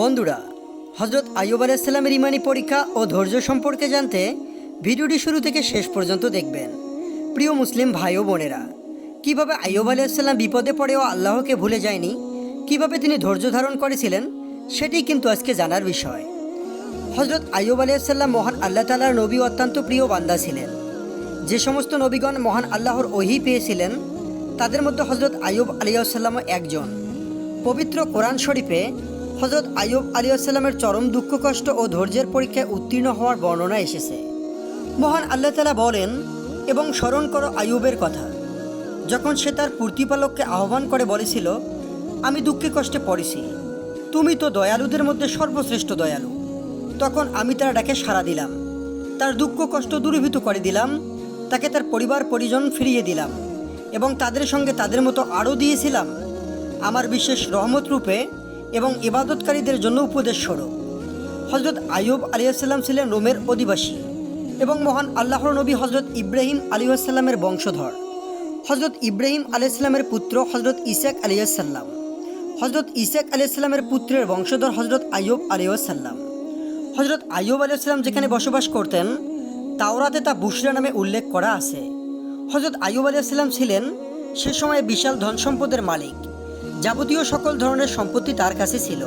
বন্ধুরা হজরত আইয়ুব আলাইসাল্লামের ইমানি পরীক্ষা ও ধৈর্য সম্পর্কে জানতে ভিডিওটি শুরু থেকে শেষ পর্যন্ত দেখবেন। প্রিয় মুসলিম ভাই ও বোনেরা, কীভাবে আইয়ুব আলাইসাল্লাম বিপদে পড়েও আল্লাহকে ভুলে যায়নি? কীভাবে তিনি ধৈর্য ধারণ করেছিলেন? সেটি কিন্তু আজকে জানার বিষয়। হজরত আইয়ুব আলাইসাল্লাম মহান আল্লাহ তালার নবী অত্যন্ত প্রিয় বান্দা ছিলেন। যে সমস্ত নবীগণ মহান আল্লাহর ওহি পেয়েছিলেন, তাদের মধ্যে হজরত আইয়ুব আলিয়াসাল্লামও একজন। পবিত্র কোরআন শরীফে হজরত আইয়ুব আলিয়াসাল্লামের চরম দুঃখ, কষ্ট ও ধৈর্যের পরীক্ষায় উত্তীর্ণ হওয়ার বর্ণনা এসেছে। মহান আল্লাহ তালা বলেন, এবং স্মরণ করো আইয়ুবের কথা। যখন সে তার প্রতিপালককে আহ্বান করে বলেছিল, আমি দুঃখে কষ্টে পড়েছি। তুমি তো দয়ালুদের মধ্যে সর্বশ্রেষ্ঠ দয়ালু। তখন আমি তার ডাকে সাড়া দিলাম। তার দুঃখ, কষ্ট দূরীভূত করে দিলাম। তাকে তার পরিবার, পরিজন ফিরিয়ে দিলাম এবং তাদের সঙ্গে তাদের মতো আরও দিয়েছিলাম। আমার বিশেষ রহমত রূপে এবং ইবাদতকারীদের জন্য উপদেশ স্বরূপ। হজরত আইয়ুব আলিয়াসাল্লাম ছিলেন রোমের অধিবাসী এবং মহান আল্লাহর নবী হজরত ইব্রাহিম আলিয়াসাল্লামের বংশধর। হজরত ইব্রাহিম আলাইসাল্লামের পুত্র হজরত ইসাক আলিয়াসাল্লাম হজরত ইসাক আলিয়াসাল্লামের পুত্রের বংশধর হজরত আইয়ুব আলিয়াসাল্লাম হজরত আইয়ুব আলাইসাল্লাম যেখানে বসবাস করতেন, তাওরাতে তা বুশরা নামে উল্লেখ করা আছে। হজরত আইয়ুব আলাইসাল্লাম ছিলেন সে সময় বিশাল ধন সম্পদের মালিক। যাবতীয় সকল ধরনের সম্পত্তি তার কাছে ছিল।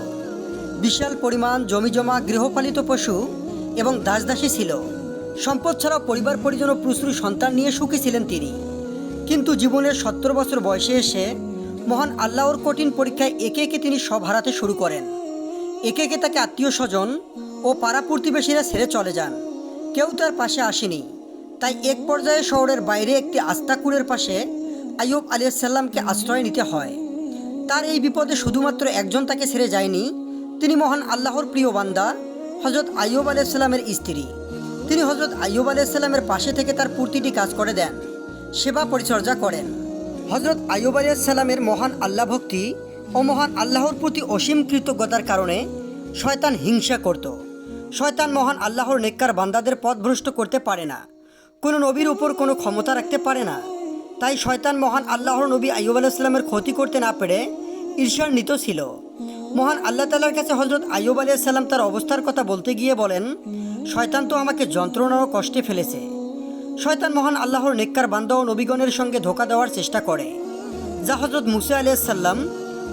বিশাল পরিমাণ জমিজমা, গৃহপালিত পশু এবং দাসদাসী ছিল। সম্পদ ছাড়াও পরিবার পরিজন ও প্রচুর সন্তান নিয়ে সুখী ছিলেন তিনি। কিন্তু জীবনের সত্তর বছর বয়সে এসে মহান আল্লাহর কঠিন পরীক্ষায় একে একে তিনি সব হারাতে শুরু করেন। একে একে তাকে আত্মীয় স্বজন ও পাড়া প্রতিবেশীরা ছেড়ে চলে যান। কেউ তার পাশে আসেনি। তাই এক পর্যায়ে শহরের বাইরে একটি আস্তাকুরের পাশে আইয়ুব আলিয়াল্লামকে আশ্রয় নিতে হয়। তার এই বিপদে শুধুমাত্র একজন তাকে ছেড়ে যায়নি, তিনি মহান আল্লাহর প্রিয় বান্দা হজরত আইয়ুব আলাইসাল্লামের স্ত্রী। তিনি হজরত আইয়ুব আলাইসাল্লামের পাশে থেকে তার প্রতিটি কাজ করে দেন, সেবা পরিচর্যা করেন। হজরত আইয়ুব আলাইসাল্লামের মহান আল্লাহ ভক্তি ও মহান আল্লাহর প্রতি অসীম কৃতজ্ঞতার কারণে শয়তান হিংসা করত। শয়তান মহান আল্লাহর নেককার বান্দাদের পথভ্রষ্ট করতে পারে না, কোনো নবীর উপর কোনো ক্ষমতা রাখতে পারে না। তাই শয়তান মহান আল্লাহর নবী আইয়ুব আলাইসাল্লামের ক্ষতি করতে না পেরে ঈর্ষার ঈর্ষান্বিত ছিল। মহান আল্লাহ তালার কাছে হজরত আইয়ুব আলাইসাল্লাম তার অবস্থার কথা বলতে গিয়ে বলেন, শয়তান তো আমাকে যন্ত্রণা ও কষ্টে ফেলেছে। শয়তান মহান আল্লাহর নেককার বান্দা ও নবীগণের সঙ্গে ধোকা দেওয়ার চেষ্টা করে। যা হজরত মুসা আলাইসাল্লাম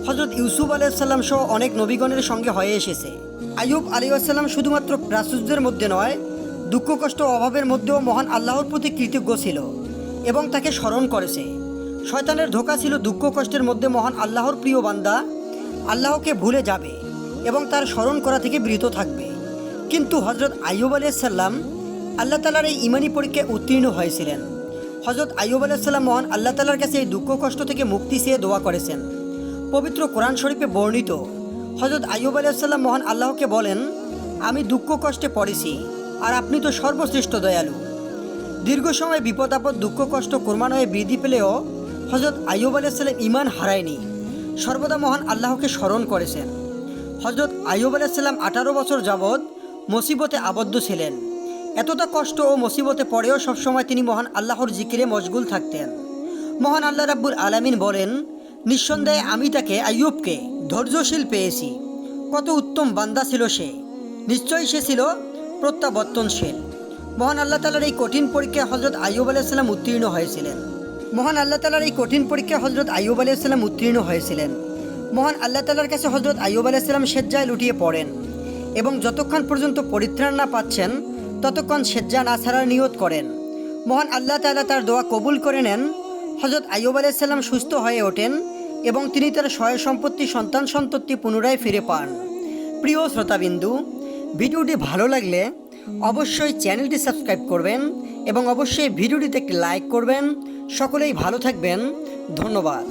হজরত ইউসুফ আলাইসাল্লাম সহ অনেক নবীগণের সঙ্গে হয়ে এসেছে। আইয়ুব আলাইসাল্লাম শুধুমাত্র প্রাচুর্যের মধ্যে নয়, দুঃখ কষ্ট অভাবের মধ্যেও মহান আল্লাহর প্রতি কৃতজ্ঞ ছিল। এবং তাকে স্মরণ করেছে। শয়তানের ধোকা ছিল দুঃখ কষ্টের মধ্যে মহান আল্লাহর প্রিয় বান্দা। আল্লাহকে ভুলে যাবে এবং তার স্মরণ করা থেকে বিরত থাকবে। কিন্তু হজরত আইয়ুব আলাইসাল্লাম আল্লাহ তালার এই ইমানি পরীক্ষায় উত্তীর্ণ হয়েছিলেন। হজরত আইয়ুব আলাইসাল্লাম মহান আল্লাহ তালার কাছে এই দুঃখ কষ্ট থেকে মুক্তি চেয়ে দোয়া করেছেন। পবিত্র কোরআন শরীফে বর্ণিত হজরত আইয়ুব আলাইসাল্লাম মহান আল্লাহকে বলেন, আমি দুঃখ কষ্টে পড়েছি, আর আপনি তো সর্বশ্রেষ্ঠ দয়ালু। দীর্ঘ সময় বিপদ, আপদ, দুঃখ, কষ্ট, ক্রমান্বয়ে বৃদ্ধি পেলেও হজরত আইয়ুব আলাইসাল্লাম ইমান হারায়নি। সর্বদা মহান আল্লাহকে স্মরণ করেছেন। হজরত আইয়ুব আলাইসাল্লাম আঠারো বছর যাবৎ মুসিবতে আবদ্ধ ছিলেন। এতটা কষ্ট ও মুসিবতে পড়েও সবসময় তিনি মহান আল্লাহর জিকিরে মশগুল থাকতেন। মহান আল্লাহ রাব্বুল আলামিন বলেন, নিঃসন্দেহে আমি তাকে, আইয়ুবকে ধৈর্যশীল পেয়েছি। কত উত্তম বান্দা ছিল সে। নিশ্চয়ই সে ছিল প্রত্যাবর্তনশীল। মহান আল্লাহ তালার এই কঠিন পরীক্ষায় হজরত আইয়ুব আলাইসাল্লাম উত্তীর্ণ হয়েছিলেন। মহান আল্লাহ তালার এই কঠিন পরীক্ষায় হজরত আইয়ুব আলাইসাল্লাম উত্তীর্ণ হয়েছিলেন। মহান আল্লাহ তালার কাছে হজরত আইয়ুব আলাইসাল্লাম সেজ্জায় লুটিয়ে পড়েন এবং যতক্ষণ পর্যন্ত পরিত্রাণ না পাচ্ছেন, ততক্ষণ সেজ্জা না ছাড়ার নিয়ত করেন। মহান আল্লাহ তালা তার দোয়া কবুল করে নেন হজরত আইয়ুব আলাইসাল্লাম সুস্থ হয়ে ওঠেন এবং তিনি তার সয় সম্পত্তি, সন্তান সন্ততি পুনরায় ফিরে পান। প্রিয় শ্রোতাবিন্দু, ভিডিওটি ভালো লাগলে অবশ্যই চ্যানেলটি সাবস্ক্রাইব করবেন এবং অবশ্যই ভিডিওটিতে একটি লাইক করবেন। সকলেই ভালো থাকবেন। ধন্যবাদ।